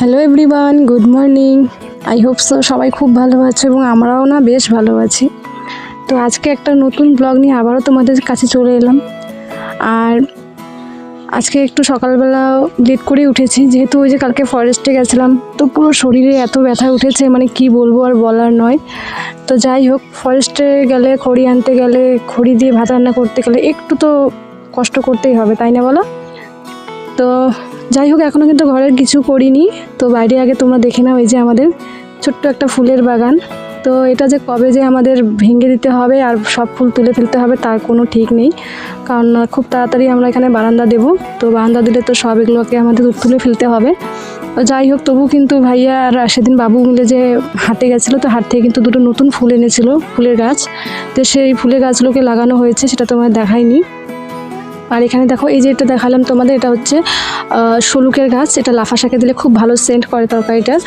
Hello everyone good morning I hope so সবাই খুব ভালো আছে এবং আমরাও না বেশ ভালো আছি। তো আজকে একটা নতুন ব্লগ নিয়ে আবারও তোমাদের কাছে চলে এলাম। আর আজকে একটু সকালবেলা লেট করে উঠেছি, যেহেতু ওই যে কালকে ফরেস্টে গেছিলাম, তো পুরো শরীরে এত ব্যথা উঠেছে মানে কি বলব আর বলার নয়। তো যাই হোক ফরেস্টে গেলে, খড়ি আনতে গেলে, খড়ি দিয়ে ভাত রান্না করতে গেলে একটু তো কষ্ট করতেই হবে, তাই না বলো? তো যাই হোক এখনও কিন্তু ঘরের কিছু করিনি। তো বাইরে আগে তোমরা দেখে নাও, এই যে আমাদের ছোট্ট একটা ফুলের বাগান। তো এটা যে কবে যে আমাদের ভেঙে দিতে হবে আর সব ফুল তুলে ফেলতে হবে তার কোনো ঠিক নেই। কারণ খুব তাড়াতাড়ি আমরা এখানে বারান্দা দেবো। তো বারান্দা দিলে তো সব এগুলোকে আমাদের তুলে ফেলতে হবে। তো যাই হোক, তবু কিন্তু ভাইয়া আর সেদিন বাবু মিলে যে হাটে গেছিল, তো হাট থেকে কিন্তু দুটো নতুন ফুল এনেছিল, ফুলের গাছ। তো সেই ফুলের গাছগুলোকে লাগানো হয়েছে, সেটা তোমার দেখাইনি। আর এখানে দেখো এই যে এটা দেখালাম তোমাদের এটা হচ্ছে আহ, শলুকের গাছ। এটা লাফা শাকে দিলে খুব ভালো সেন্ট করে তরকারিটার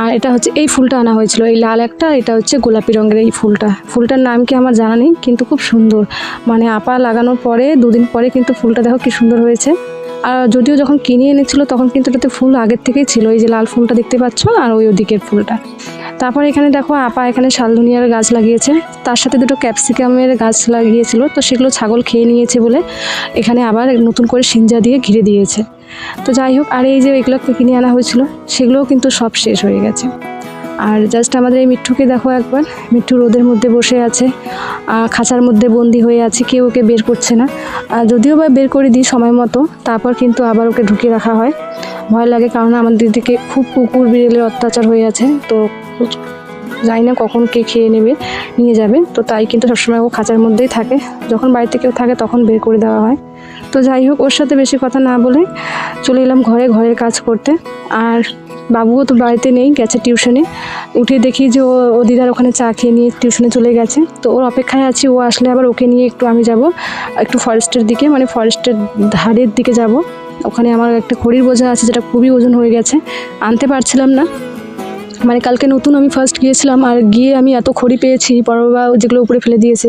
আর এটা হচ্ছে এই ফুলটা আনা হয়েছিল এই লাল একটা এটা হচ্ছে গোলাপি রঙের এই ফুলটা। ফুলটার নাম কি আমার জানা নেই কিন্তু খুব সুন্দর। মানে আপা লাগানোর পরে দুদিন পরে কিন্তু ফুলটা দেখো কি সুন্দর হয়েছে। আর যদিও যখন কিনে এনেছিল তখন কিন্তু এটাতে ফুল আগের থেকেই ছিল। এই যে লাল ফুলটা দেখতে পাচ্ছ আর ওই ওদিকের ফুলটা। তারপর এখানে দেখো আপা এখানে শালদুনিয়ার গাছ লাগিয়েছে। তার সাথে দুটো ক্যাপসিকামের গাছ লাগিয়েছিল, তো সেগুলো ছাগল খেয়ে নিয়েছে বলে এখানে আবার নতুন করে সিঞ্জা দিয়ে ঘিরে দিয়েছে। তো যাই হোক, আর এই যে এগুলো কিনে আনা হয়েছিল, সেগুলোও কিন্তু সব শেষ হয়ে গেছে। আর জাস্ট আমাদের এই মিঠুকে দেখো একবার। মিঠু রোদের মধ্যে বসে আছে খাঁচার মধ্যে বন্দি হয়ে আছে, কেউ ওকে বের করছে না। যদিও বা বের করে দিই সময় মতো, তারপর কিন্তু আবার ওকে ঢুকিয়ে রাখা হয়। ভয় লাগে কারণ আমাদের দিকে খুব কুকুর বিড়েলের অত্যাচার হয়ে আছে, তো জানি না কখন কে খেয়ে নেবে, নিয়ে যাবে। তো তাই কিন্তু সবসময় ও খাঁচার মধ্যেই থাকে। যখন বাড়িতে কেউ থাকে তখন বের করে দেওয়া হয়। তো যাই হোক, ওর সাথে বেশি কথা না বলে চলে এলাম ঘরে, ঘরের কাজ করতে। আর বাবুও তো বাড়িতে নেই, গেছে টিউশনে। উঠে দেখি যে ও ও দিদার ওখানে চা খেয়ে নিয়ে টিউশনে চলে গেছে। তো ওর অপেক্ষায় আছি, ও আসলে আবার ওকে নিয়ে একটু আমি যাব, একটু ফরেস্টের দিকে মানে ফরেস্টের ধারের দিকে যাব। ওখানে আমার একটা খড়ির বোঝা আছে, যেটা খুবই ওজন হয়ে গেছে। আনতে পারছিলাম না। মানে কালকে নতুন আমি ফার্স্ট গিয়েছিলাম, আর গিয়ে আমি এত খড়ি পেয়েছি পরবা যেগুলো উপরে ফেলে দিয়েছে।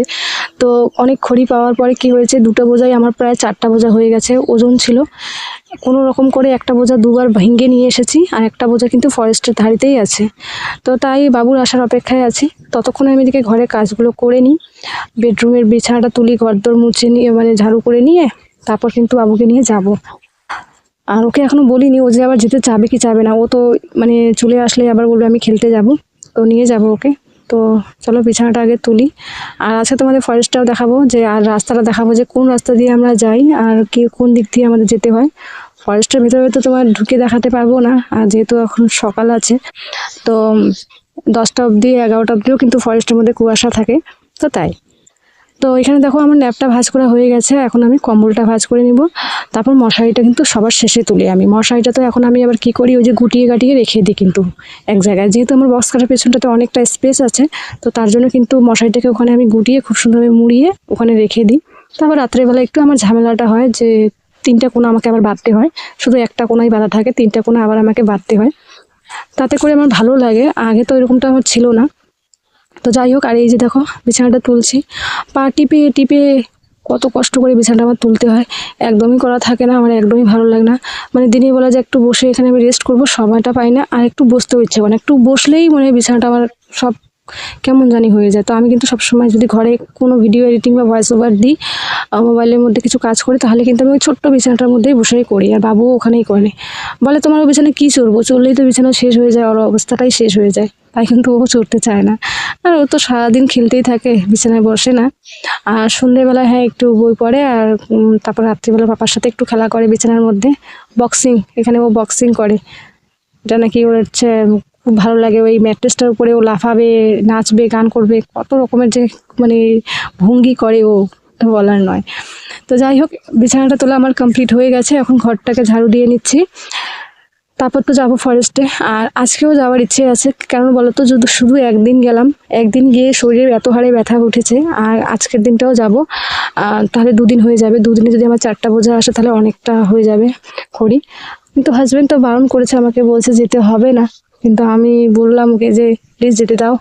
তো অনেক খড়ি পাওয়ার পরে কি হয়েছে, দুটো বোঝাই আমার প্রায় চারটা বোঝা হয়ে গেছে, ওজন ছিল। কোনো রকম করে একটা বোঝা দুবার ভেঙে নিয়ে এসেছি, আর একটা বোঝা কিন্তু ফরেস্টের ধারিতেই আছে। তো তাই বাবুর আসার অপেক্ষায় আছি। ততক্ষণে আমি এদিকে ঘরের কাজগুলো করে নিই। বেডরুমের বিছানাটা তুলি, ঘরদোর মুছে নিয়ে মানে ঝাড়ু করে নিয়ে, তারপর কিন্তু বাবুকে নিয়ে যাব। আর ওকে এখনও বলিনি, ও যে আবার যেতে চাবে কি চাবে না, ও তো মানে চলে আসলে আবার বলবে আমি খেলতে যাব। তো নিয়ে যাব ওকে। তো চলো বিছানাটা আগে তুলি। আর আজকে তোমাদের ফরেস্টটাও দেখাবো যে, আর রাস্তাটা দেখাবো যে, কোন রাস্তা দিয়ে আমরা যাই আর কি, কোন দিক দিয়ে আমাদের যেতে হয়। ফরেস্টের ভিতরে তো তোমার ঢুকে দেখাতে পারব না, আর যেহেতু এখন সকাল আছে, তো দশটা অবধি, এগারোটা অবধিও কিন্তু ফরেস্টের মধ্যে কুয়াশা থাকে, তো তাই। তো এখানে দেখো আমার ন্যাপটা ভাঁজ করা হয়ে গেছে, এখন আমি কম্বলটা ভাঁজ করে নিব। তারপর মশারিটা কিন্তু সবার শেষে তুলি আমি। মশারিটা তো এখন আমি আবার কি করি, ওই যে গুটিয়ে গাটিয়ে রেখে দিই কিন্তু এক জায়গায়। যেহেতু আমার বক্স কাটার পেছনটাতে অনেকটা স্পেস আছে, তো তার জন্য কিন্তু মশারিটাকে ওখানে আমি গুটিয়ে খুব সুন্দরভাবে মুড়িয়ে ওখানে রেখে দিই। তারপর রাত্রেবেলা একটু আমার ঝামেলাটা হয় যে তিনটা কোণা আমাকে আবার বাঁধতে হয়। শুধু একটা কোনায় বাঁধা থাকে, তিনটা কোণা আবার আমাকে বাঁধতে হয়। তাতে করে আমার ভালো লাগে। আগে তো এরকমটা আমার ছিল না। তো যাই হোক, আর এই যে দেখো, বিছানাটা তুলছি। পা টিপে টিপে কত কষ্ট করে বিছানাটা আমার তুলতে হয়। একদমই করা থাকে না, আমার একদমই ভালো লাগে না। মানে দিনের বেলা যে একটু বসে এখানে আমি রেস্ট করব, সময়টা পাই না, আর একটু বসতেও ইচ্ছে করে না। একটু বসলেই মানে বিছানাটা আমার সব কেমন জানি হয়ে যায়। তো আমি কিন্তু সবসময় যদি ঘরে কোনো ভিডিও এডিটিং বা ভয়েস ওভার দিই মোবাইলের মধ্যে কিছু কাজ করি, তাহলে কিন্তু আমি ওই ছোট্ট বিছানাটার মধ্যেই বসেই করি, আর বাবুও ওখানেই করে বলে, তোমার বিছানা কী চড়বো চললেই তো বিছানা শেষ হয়ে যায়, ওর অবস্থাটাই শেষ হয়ে যায়। তাই কিন্তু ও চড়তে চায় না। আর ও তো সারাদিন খেলতেই থাকে, বিছানায় বসে না। আর সন্ধ্যেবেলায় হ্যাঁ একটু বই পড়ে আর তারপর রাত্রিবেলা পাপার সাথে একটু খেলা করে বিছানার মধ্যে। বক্সিং এখানে ও বক্সিং করে। এটা নাকি ওর হচ্ছে খুব ভালো লাগে। ওই ম্যাট্রেসটার উপরে ও লাফাবে, নাচবে, গান করবে, কত রকমের যে মানে ভঙ্গি করে ও বলার নয়। তো যাই হোক, বিছানাটা তোলা আমার কমপ্লিট হয়ে গেছে। এখন ঘরটাকে ঝাড়ু দিয়ে নিচ্ছি। তারপর তো যাব ফরেস্টে আর আজকেও যাওয়ার ইচ্ছে আছে, কেন বলো তো? যদি, শুধু একদিন গেলাম। একদিন গিয়ে শরীরে এত হারে ব্যথা উঠেছে, আর আজকের দিনটাও যাব। তাহলে দুদিন হয়ে যাবে। দুদিনে যদি আমার চারটা বোঝা আসে, তাহলে অনেকটা হয়ে যাবে খড়ি কিন্তু হাজব্যান্ড তো বারণ করেছে আমাকে, বলছে যেতে হবে না। কিন্তু আমি বললাম ওকে যে প্লিজ যেতে দাও।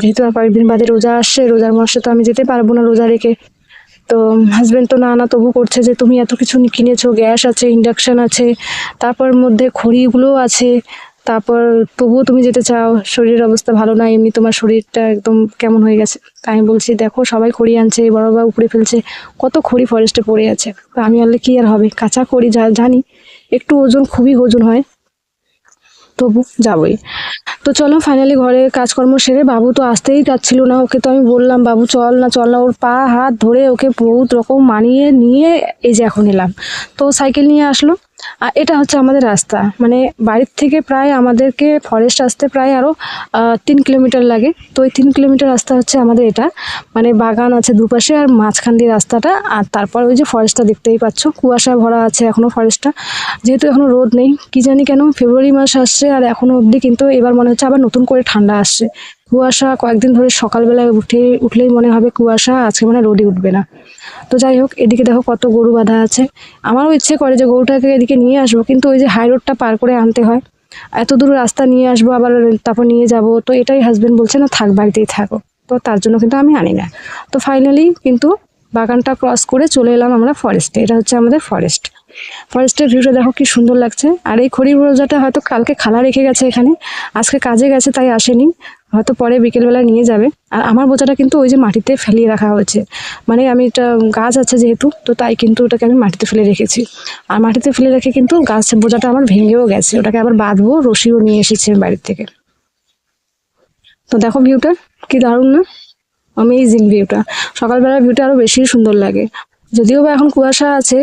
যেহেতু আর কয়েকদিন বাদে রোজা আসছে, রোজার মাসে তো আমি যেতে পারব না রোজা রেখে। তো হাজবেন্ড তো না না তবু করছে যে তুমি এত কিছু কিনেছো গ্যাস আছে ইন্ডাকশান আছে, তারপর মধ্যে খড়িগুলো আছে, তারপর তবুও তুমি যেতে চাও, শরীরের অবস্থা ভালো না, এমনি তোমার শরীরটা একদম কেমন হয়ে গেছে। তাই আমি বলছি, দেখো, সবাই খড়ি আনছে, বড় বা উপরে ফেলছে, কত খড়ি ফরেস্টে পড়ে আছে। আমি আনলে কি আর হবে? কাঁচা খড়ি যা জানি, একটু ওজন খুবই ওজন হয়, তবু যাবই। তো চলো ফাইনালি ঘরে কাজকর্ম সেরে বাবু তো আসতেই যাচ্ছিল না। ওকে তো আমি বললাম, বাবু, চল না চল না। ওর পা, হাত ধরে ওকে বহুত রকম মানিয়ে নিয়ে এই যে এখন এলাম। তো সাইকেল নিয়ে আসলো। আর এটা হচ্ছে আমাদের রাস্তা। মানে বাড়ির থেকে প্রায় আমাদেরকে ফরেস্ট আসতে প্রায় আরও তিন কিলোমিটার লাগে। তো ওই তিন কিলোমিটার রাস্তা হচ্ছে আমাদের এটা। মানে বাগান আছে দুপাশে আর মাঝখান দিয়ে রাস্তাটা। আর তারপর ওই যে ফরেস্টটা দেখতেই পাচ্ছ, কুয়াশা ভরা আছে এখনও ফরেস্টটা যেহেতু এখনও রোদ নেই, কি জানি কেন ফেব্রুয়ারি মাস আসছে আর এখনও অবধি কিন্তু এবার মনে হচ্ছে আবার নতুন করে ঠান্ডা আসছে। কুয়াশা কয়েকদিন ধরে সকালবেলায় উঠে, উঠলেই মনে হবে কুয়াশা, আজকে মানে রোদে উঠবে না। তো যাই হোক, এদিকে দেখো কত গরু বাঁধা আছে। আমারও ইচ্ছে করে যে গরুটাকে এদিকে নিয়ে আসব, কিন্তু ওই যে হাই রোডটা পার করে আনতে হয়। এত দূর রাস্তা নিয়ে আসব, আবার তারপর নিয়ে যাব। তো এটাই হাজব্যান্ড বলছে, না, থাক, বাড়িতেই থাকো। তো তার জন্য কিন্তু আমি আনি না। তো ফাইনালি কিন্তু বাগানটা ক্রস করে চলে এলাম আমরা ফরেস্টে এটা হচ্ছে আমাদের ফরেস্ট ফরেস্টের ভিউটা দেখো কি সুন্দর লাগছে। আর এই খড়ি রোজাটা হয়তো কালকে খালা রেখে গেছে এখানে। আজকে কাজে গেছে, তাই আসেনি। হয়তো পরে বিকেলবেলা নিয়ে যাবে। আর আমার বোঝাটা কিন্তু ওই যে মাটিতে ফেলিয়ে রাখা হয়েছে। মানে আমি এটা, গাছ আছে যেহেতু, তো তাই কিন্তু ওটাকে আমি মাটিতে ফেলে রেখেছি। আর মাটিতে ফেলে রেখে কিন্তু গাছ বোঝাটা আমার ভেঙেও গেছে। ওটাকে আবার বাঁধবো, রশিও নিয়ে এসেছি আমি বাড়ির থেকে। তো দেখো ভিউটা কি দারুণ না? অ্যামেজিং ভিউটা সকালবেলার ভিউটা আরও বেশি সুন্দর লাগে। যদিও বা এখন কুয়াশা আছে,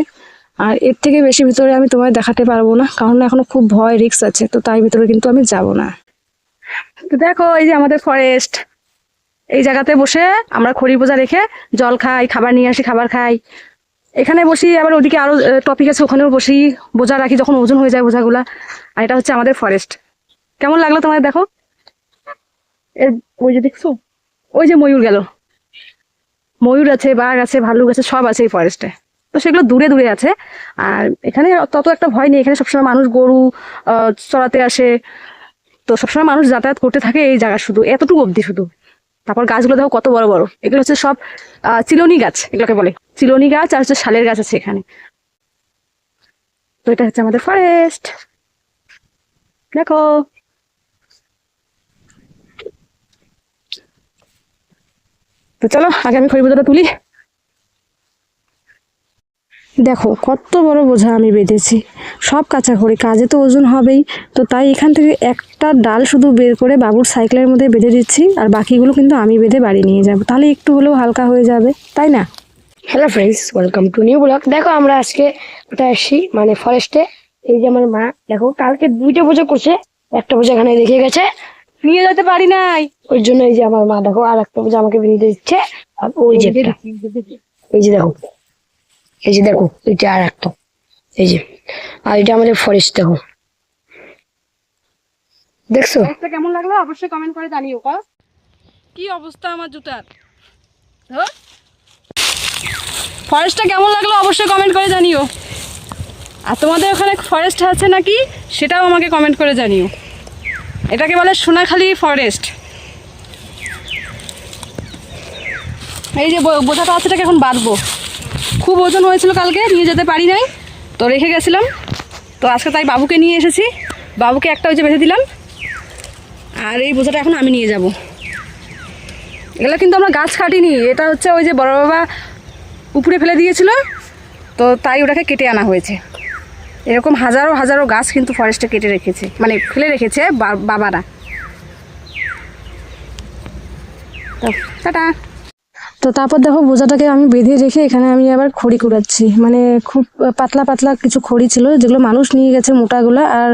আর এর থেকে বেশি ভিতরে আমি তোমায় দেখাতে পারব না, কারণ এখনও খুব ভয় রিস্ক আছে, তো তাই ভিতরে কিন্তু আমি যাব না। তো দেখো, এই যে আমাদের ফরেস্ট এই জায়গাতে বসে আমরা খড়ি বোঝা রেখে জল খাই, খাবার নিয়ে আসি, খাবার খাই। এখানে বসি, আবার ওদিকে আরও টপিক আছে, ওখানেও বসি, বোঝা রাখি যখন ওজন হয়ে যায় বোঝাগুলা। আর এটা হচ্ছে আমাদের ফরেস্ট কেমন লাগল তোমার দেখো? ওই যে দেখছ? ওই যে ময়ূর গেল। ময়ূর আছে, বাঘ আছে ভালুক আছে, সব আছে এই ফরেস্টে তো সেগুলো দূরে দূরে আছে। আর এখানে তত একটা ভয় নেই, এখানে সবসময় মানুষ গরু চড়াতে আসে। তো সবসময় মানুষ যাতায়াত করতে থাকে এই জায়গা শুধু, এতটুকু অবধি শুধু। তারপর গাছগুলো দেখো কত বড় বড়। এগুলো হচ্ছে সব চিলনি গাছ, এগুলোকে বলে। চিলনি গাছ আর হচ্ছে শালের গাছ আছে এখানে। তো এটা হচ্ছে আমাদের ফরেস্ট দেখো। তো চলো, আগে আমি খড়ি বোঝাটা তুলি। দেখো, কত বড় বোঝা আমি বেঁধেছি। সব কাঁচা খড়ি কাজে তো ওজন হবেই। তো তাই এখান থেকে একটা ডাল শুধু বের করে বাবুর সাইকেলের মধ্যে বেঁধে দিচ্ছি, আর বাকিগুলো কিন্তু আমি বেঁধে বাড়ি নিয়ে যাব। তাহলে একটু হলেও হালকা হয়ে যাবে, তাই না? Hello friends welcome to new blog দেখো, আমরা আজকে ওটা আসছি? মানে ফরেস্টে এই যে আমার মা, দেখো, কালকে দুইটা বোঝা করছে। একটা বোঝা এখানে রেখে গেছে। নিয়ে যেতে পারি নাই। ওই জন্য এই যে আমার মা দেখো আর একটা আমাকে বেরিয়ে দিচ্ছে, আর ওই যে এই যে দেখো, এই যে দেখো, এটা আর একটা। এই যে, আর এটা আমাদের ফরেস্ট দেখো। দেখছ? কেমন লাগল? অবশ্যই কমেন্ট করে জানিও কি অবস্থা আমার জুতার? ফরেস্টটা কেমন লাগল? অবশ্যই কমেন্ট করে জানিও। আর তোমাদের ওখানে ফরেস্ট আছে নাকি? সেটাও আমাকে কমেন্ট করে জানিও। এটাকে বলে সোনাখালি ফরেস্ট এই যে বোঝাটা আছে এটাকে এখন বাঁধবো। খুব ওজন হয়েছিল কালকে, নিয়ে যেতে পারি নাই। তো রেখে গেছিলাম। তো আজকে তাই বাবুকে নিয়ে এসেছি। বাবুকে একটা ওই যে বেঁধে দিলাম। আর এই বোঝাটা এখন আমি নিয়ে যাব। এগুলো কিন্তু আমরা গাছ কাটিনি। এটা হচ্ছে ওই যে বড় বাবা উপরে ফেলে দিয়েছিল। তো তাই ওটাকে কেটে আনা হয়েছে। এরকম হাজারো হাজারো গাছ কিন্তু ফরেস্টে কেটে রেখেছে। মানে ফেলে রেখেছে বাবারা। তো, টাটা। তো তারপর দেখো বোঝাটাকে আমি বেঁধে রেখে এখানে আমি আবার খড়ি কুড়াচ্ছি। মানে খুব পাতলা পাতলা কিছু খড়ি ছিল যেগুলো মানুষ নিয়ে গেছে মোটাগুলো আর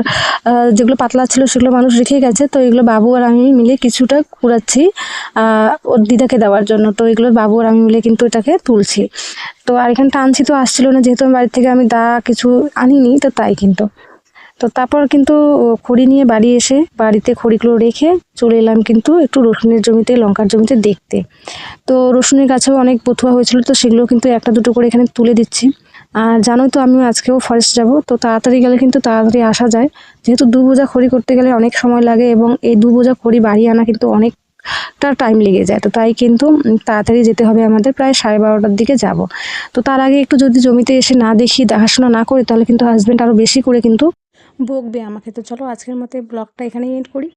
যেগুলো পাতলা ছিল সেগুলো মানুষ রেখে গেছে। তো এগুলো বাবু আর আমি মিলে কিছুটা কুড়াচ্ছি ওর দিদাকে দেওয়ার জন্য। তো এগুলো বাবু আর আমি মিলে কিন্তু এটাকে তুলছি। তো আর এখানে টানছি তো আসছিল না, যেহেতু আমি বাড়ি থেকে আমি দা কিছু আনিনি, তো তাই কিন্তু। তো তারপর কিন্তু খড়ি নিয়ে বাড়ি এসে বাড়িতে খড়িগুলো রেখে চলে এলাম কিন্তু একটু রসুনের জমিতে, লঙ্কার জমিতে দেখতে। তো রসুনের গাছেও অনেক পথুয়া হয়েছিল, তো সেগুলো কিন্তু একটা দুটো করে এখানে তুলে দিচ্ছি। আর জানোই তো আমি আজকেও ফরেস্ট যাব, তো তাড়াতাড়ি গেলে কিন্তু তাড়াতাড়ি আসা যায়। যেহেতু দু বোঝা খড়ি করতে গেলে অনেক সময় লাগে এবং এই দু বোঝা খড়ি বাড়ি আনা কিন্তু অনেক টা টাইম লেগে যায়, তো তাই কিন্তু তাড়াতাড়ি যেতে হবে আমাদের, প্রায় সাড়ে বারোটার দিকে যাব। তো তার আগে একটু যদি জমিতে এসে না দেখি, দেখাশোনা না করি, তাহলে কিন্তু হাজব্যান্ড আরও বেশি করে কিন্তু বকবে আমাকে। তো চলো আজকের মতো ব্লগটা এখানেই এন্ড করি।